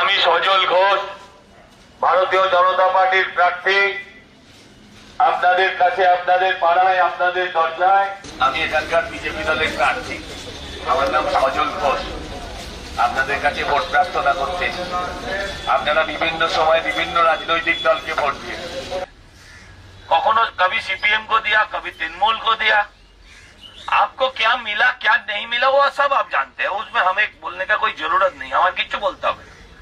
আমি সজল ঘোষ ভারতীয় জনতা পার্টির প্রার্থী আপনাদের কাছে আপনাদের পাড়ায় আপনাদের দরজায় আমি এখানকার বিজেপি দলের প্রার্থী আমার নাম সজল ঘোষ আপনাদের কাছে ভোট প্রার্থনা করতে এসেছি। আপনারা বিভিন্ন সময় বিভিন্ন রাজনৈতিক দলকে ভোট দিয়ে কখনো কবি सीपीएम को दिया कभी तृणमूल को दिया आपको क्या मिला क्या नहीं मिला वो सब आप जानते हैं उसमें हमें बोलने का कोई जरूरत नहीं আমার কিচ্ছু বলতে হবে না।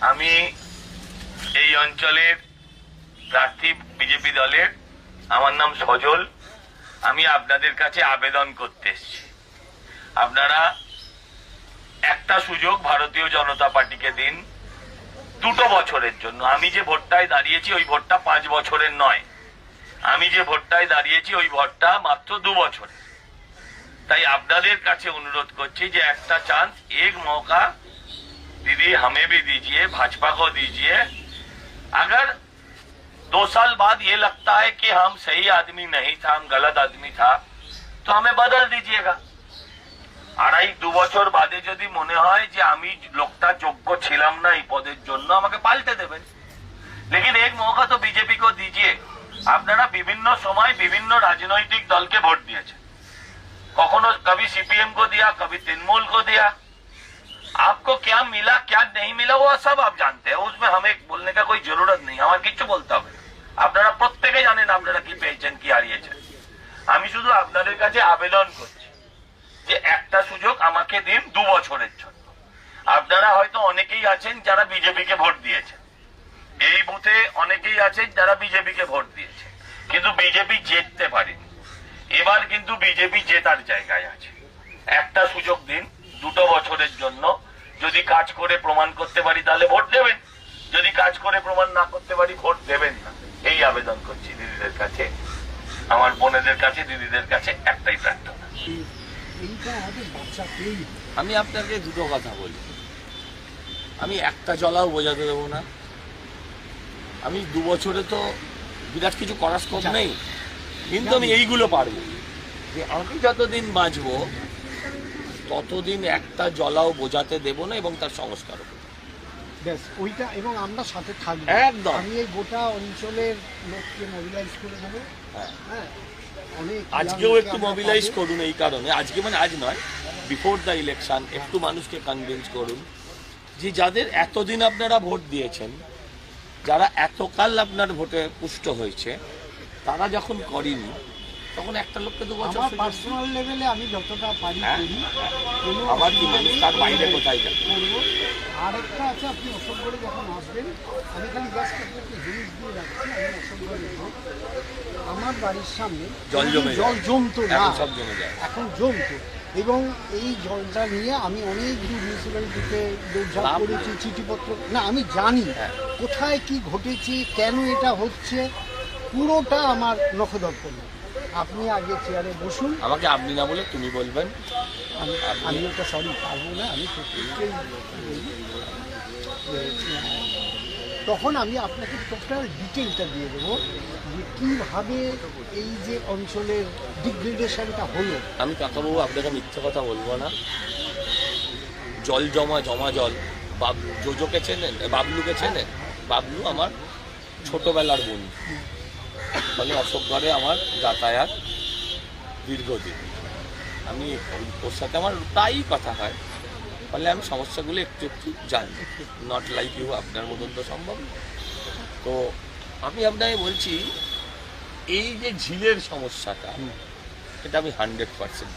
আমি এই অঞ্চলের প্রার্থী বিজেপি দলের, আমার নাম সজল। আমি আপনাদের কাছে আবেদন করতে এসেছি। আপনারা একটা সুযোগ ভারতীয় জনতা পার্টিকে দিন দুটো বছরের জন্য। আমি যে ভোটটায় দাঁড়িয়েছি, ওই ভোটটা পাঁচ বছরের নয়। আমি যে ভোটটায় দাঁড়িয়েছি, ওই ভোটটা মাত্র দু বছরের। তাই আপনাদের কাছে অনুরোধ করছি যে একটা চান্স, এক मौका दीदी हमें भी दीजिए भाजपा को दीजिए अगर दो साल बाद ये लगता है कि हम सही आदमी नहीं था हम गलत आदमी था तो हमें बदल दीजिएगा আড়াই দু বছর বাদে যদি মনে হয় যে আমি লোকটা যোগ্য ছিলাম না এই পদের জন্য আমাকে পাল্টে দেবেন লেকিন এক মৌকা তো বিজেপি কো দিজিয়ে আপনারা বিভিন্ন সময় বিভিন্ন রাজনৈতিক দলকে ভোট দিয়েছেন কখনো কবি सीपीएम को दिया कभी तृणमूल को दिया आपको क्या मिला क्या नहीं मिला वो सब आप जानते हैं उसमें हमें बोलने का कोई जरूरत नहीं আমার কিচ্ছু বলতে হবে না। আপনারা প্রত্যেকে জানেন আপনারা কি পেয়েছেন কি হারিয়েছেন আমি শুধু আপনাদের কাছে আবেদন করছি যে একটা সুযোগ আমাকে দিন দু বছরের জন্য আপনারা হয়তো অনেকেই আছেন যারা বিজেপিকে ভোট দিয়েছেন এই বুথে অনেকেই আছেন যারা বিজেপিকে ভোট দিয়েছে কিন্তু বিজেপি জিততে পারেনি এবার কিন্তু বিজেপি জেতার জায়গায় আছে একটা সুযোগ দিন দুটো বছরের জন্য যদি কাজ করে প্রমাণ করতে পারি তাহলে ভোট দেবেন। যদি কাজ করে প্রমাণ না করতে পারি ভোট দেবেন না। এই আবেদন করছি দিদিদের কাছে। আমার বোনেদের কাছে দিদিদের কাছে একটাই প্রার্থনা। আমি আপনাকে দুটো কথা বলি। আমি একটা জলাও বোঝাতে দেবো না। আমি দু বছরে তো বিরাট কিছু করার স্কোপ নেই। কিন্তু আমি এইগুলো পারব। যে আমি যতদিন বাঁচবো ততদিন একটা জলাও বোঝাতে দেব না এবং তার সংস্কার করব। ব্যাস ওইটা এবং আমরা সাথে থাকব একদম। আমি এই গোটা অঞ্চলের লোককে মোবিলাইজ করে দেবো হ্যাঁ। হ্যাঁ আজকেও একটু মোবিলাইজ করুন এই কারণে আজকে মানে আজ নয় বিফোর দ্য ইলেকশন একটু মানুষকে কনভিন্স করুন যে যাদের এতদিন আপনারা ভোট দিয়েছেন যারা এতকাল আপনার ভোটে পুষ্ট হয়েছে তারা যখন করেনি তখন একটা লোককে দু বছর আমার পার্সোনাল লেভেলে আমি যতটা পারি হ্যাঁ, করি হ্যাঁ। কোনো আমার কি মানুষ তার বাইরে। কোথায় যাবে? করব আর একটা আছে আপনি অশোকগড়ে যখন আসবেন আমি খালি জাস্ট আপনাকে জিনিস দিয়ে রাখছি আমি অশোকগড়ে আমার বাড়ির সামনে জল জমে জল। জমতো না এখন সব জমে যায় এখন জমতো এবং এই জলটা নিয়ে আমি অনেক দূর মিউনিসিপ্যালিটিতে দৌড়ঝাঁপ করেছি চিঠিপত্র না আমি জানি হ্যাঁ। কোথায় কি ঘটেছে কেন এটা হচ্ছে পুরোটা আমার নখদর্পণে আপনি আগে চেয়ারে বসুন। আমাকে আপনি না বলে তুমি বলবেন। আমি আমি ওটা সরি পারব না আমি তখন আমি আপনাকে টোটাল ডিটেলটা দিয়ে দেবো যে কীভাবে এই যে অঞ্চলের ডিগ্রেডেশনটা হলো। আমি কাকাবাবু আপনাকে মিথ্যে কথা বলব না। জল জমা জমা জল। বাবলু জোজোকে চেনেন? বাবলুকে চেনেন? বাবলু আমার ছোটবেলার বন্ধু। ফলে অশোকগড়ে আমার যাতায়াত দীর্ঘদিন। আমি ওর সাথে আমার প্রায়ই কথা হয়। ফলে আমি সমস্যাগুলো একটু একটু জানি। নট লাইক ইউ আপনার মতন তো সম্ভব তো আমি আপনাকে বলছি এই যে ঝিলের সমস্যাটা এটা আমি হান্ড্রেড পার্সেন্ট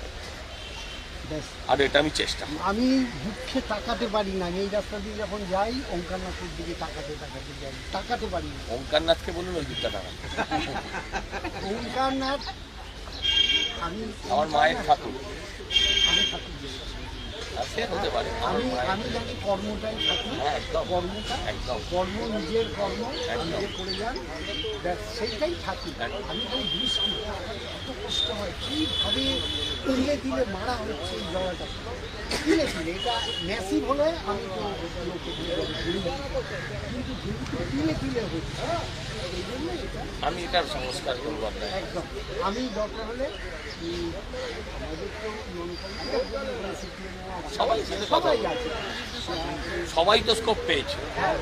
আর এটা আমি চেষ্টা আমি দুঃখে তাকাতে পারি না। এই রাস্তা দিয়ে যখন যাই ওঙ্কারনাথের দিকে তাকাতে তাকাতে যাই। তাকাতে পারি না। ওঙ্কারনাথকে বলুন ওই দিকটা টাকা ওঙ্কারনাথ আমি আমার মায়ের ঠাকুর। আমি ঠাকুর সে হতে পারে আমি আমি জানি কর্মটাই থাকি হ্যাঁ, একদম। কর্মটা একদম। কর্ম নিজের কর্ম। নিজে করে যান সেইটাই থাকি। আমি খালি দৃষ্টি এত কষ্ট হয় কীভাবে তিলে তিলে মারা হচ্ছে এই জলটা তিলে তিলে এটা ম্যাসিভ হলে আমি তো। কিন্তু তিলে তিলে হচ্ছে আমি এটার সংস্কার করব একদম। আমি দরকার হলে সবাই সবাই সবাই তো স্কোপ পেয়েছে।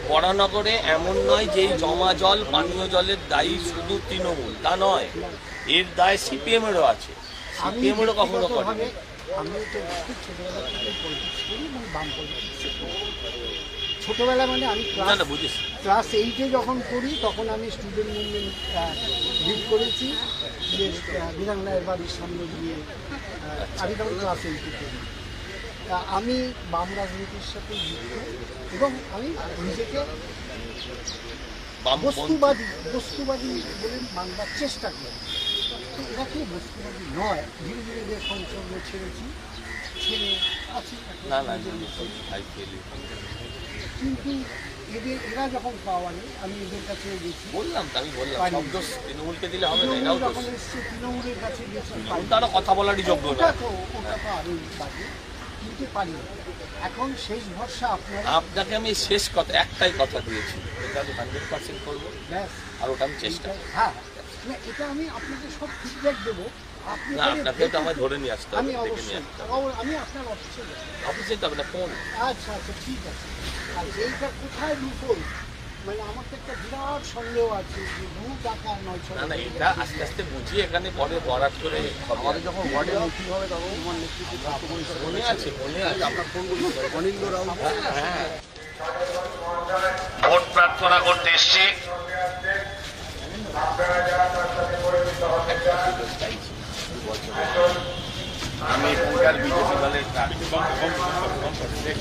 বরানগরে এমন নয় যে জমা জল পানীয় জলের দায়ী শুধু তৃণমূল তা নয়। এর দায় সিপিএম এরও আছে। আমি সিপিএম এরও কখনো করে আমি তো ছোটবেলা থেকে পলিটিক্স করি এবং বাম পলিটিক্স ছোটবেলা মানে আমি ক্লাস ক্লাস এইটে যখন পড়ি তখন আমি স্টুডেন্ট মুভমেন্ট লিড করেছি। যে বিধান বাড়ির সামনে গিয়ে আমি তখন ক্লাস এইটে পড়ি। তা আমি বাম রাজনীতির সাথে যুক্ত এবং আমি নিজেকে বস্তুবাদী বস্তুবাদী বলে মানবার চেষ্টা করি। তো এরা কেউ বস্তুবাদী নয়। ধীরে ধীরে যে সংসর্গ ছেড়েছি। ছেড়ে আছি। না না কিন্তু এদের এরা যখন পাওয়ারে আমি এদের কাছে গেছি। বললাম তো আমি বললাম সব দোষ তৃণমূলকে দিলে হবে না এরাও দোষ এসছে তৃণমূলের কাছে গেছি। তারা কথা বলারই যোগ্য ওটা না তো ওটা তো আরোই বাজে কিন্তু পারি। এখন শেষ ভরসা আপনারা? আপনাকে আমি শেষ কথা একটাই কথা দিয়েছি এটা আমি হান্ড্রেড পার্সেন্ট করব ব্যাস। আর ওটা আমি চেষ্টা হ্যাঁ এটা আমি আপনাকে সব ফিডব্যাক দেবো। না আপনাকে তো আমায় ধরে নিয়ে আসতে হবে আমি ডেকে নিয়ে আসতে হবে। আমি আপনার অফিসে। অফিসে আপনার ফোন আচ্ছা আচ্ছা ঠিক আছে। আর এইটা কোথায় লুকোই মানে আমার তো একটা বিরাট সন্দেহ আছে যে দু টাকা না না এটা আস্তে আস্তে বুঝিয়ে এখানে পরে বরাত করে আমাদের যখন ওয়ার্ডে মিটিং হবে তখন তোমার নেতৃত্বে মনে আছে মনে আছে। আপনার ফোন অনিন্দ রাও হ্যাঁ। ভোট প্রার্থনা করতে এসছি। আমি এখানকার বিজেপি দলের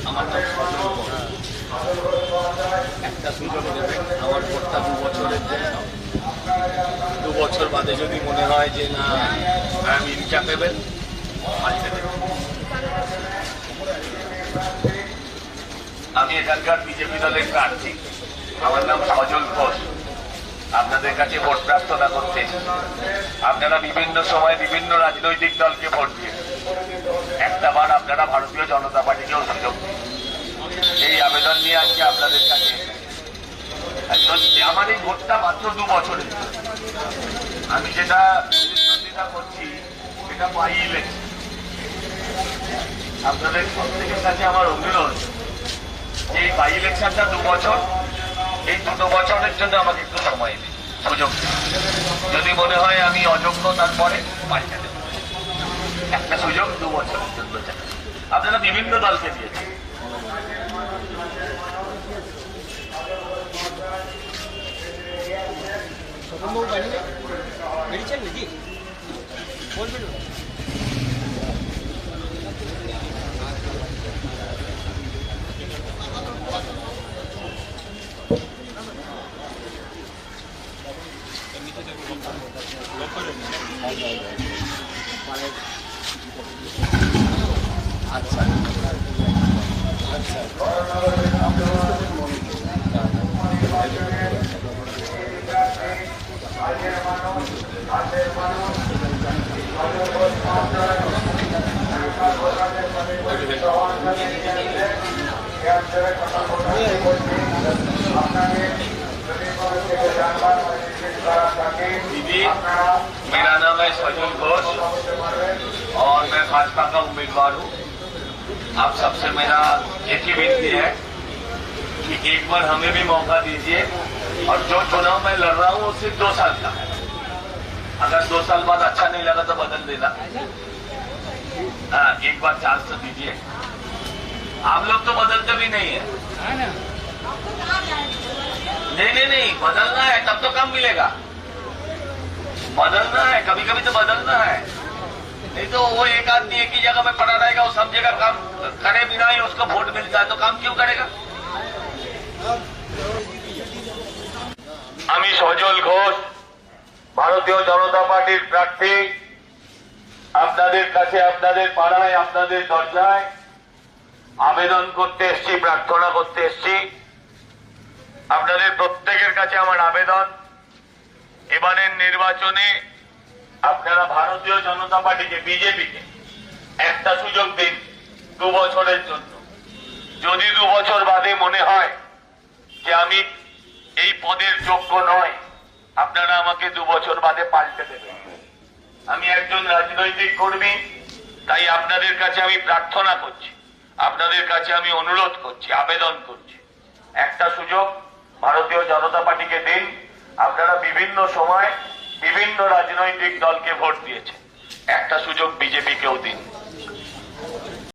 আমার নাম একটা আমার ভোটটা দু বছরের জন্য। দু বছর বাদে যদি মনে হয় যে না, আমি ইনক্যাপেবল পাল্টে আমি এখানকার বিজেপি দলের প্রার্থী। আমার নাম সজল ঘোষ। আপনাদের কাছে ভোট প্রার্থনা করতে আপনারা বিভিন্ন সময় বিভিন্ন রাজনৈতিক দলকে ভোট দিয়ে একটা বার আপনারা ভারতীয় জনতা পার্টিকেও সুযোগ এই আবেদন নিয়ে আজকে আপনাদের কাছে আমার এই ভোটটা মাত্র দু বছরে আমি যেটা প্রতিদ্বন্দ্বিতা করছি, সেটা পাই ইলেকশন আপনাদের প্রত্যেকের কাছে আমার অনুরোধ যে এই বাই ইলেকশনটা দু বছর এই দুটো বছরের জন্য আমাকে একটু সময় দিন। সুযোগ যদি মনে হয় আমি অযোগ্য, তারপরে পাল্টে দেব। একটা সুযোগ দু বছরের জন্য আপনারা বিভিন্ন দলকে দিয়েছেন। নাকি? বলবেন दीदी मेरा नाम है सजल घोष और मैं भाजपा का उम्मीदवार हूँ। आप सबसे मेरा एक ही विनती है कि एक बार हमें भी मौका दीजिए। और जो चुनाव मैं लड़ रहा हूँ वो सिर्फ़ दो साल का है। अगर दो साल बाद अच्छा नहीं लगा तो बदल देना। हाँ एक बार चांस तो दीजिए। आप लोग तो बदलते भी नहीं है। नहीं नहीं नहीं बदलना है तब तो कम मिलेगा। बदलना है कभी कभी तो बदलना है। नहीं तो वो एक आदमी एक ही जगह में पड़ा रहेगा वो सब जगह काम करे बिना ही उसको वोट मिलता है तो काम क्यों करेगा আমি সজল ঘোষ ভারতীয় জনতা পার্টির প্রার্থী আপনাদের কাছে আপনাদের পাড়ায় আপনাদের দরজায় আবেদন করতে এসছি প্রার্থনা করতে এসছি আপনাদের প্রত্যেকের কাছে আমার আবেদন এবারের নির্বাচনে আপনারা ভারতীয় জনতা পার্টিকে, বিজেপিকে একটা সুযোগ দিন দু বছরের জন্য। যদি দু বছর বাদে মনে হয় যে আমি এই পদের যোগ্য নয়, আপনারা আমাকে দু বছর বাদে পাল্টে দেবেন। আমি একজন রাজনৈতিক কর্মী, তাই আপনাদের কাছে আমি প্রার্থনা করছি, আপনাদের কাছে আমি অনুরোধ করছি, আবেদন করছি। একটা সুযোগ ভারতীয় জনতা পার্টিকে দিন, আপনারা বিভিন্ন সময় বিভিন্ন রাজনৈতিক দলকে ভোট দিয়েছে। একটা সুযোগ বিজেপিকেও দিন।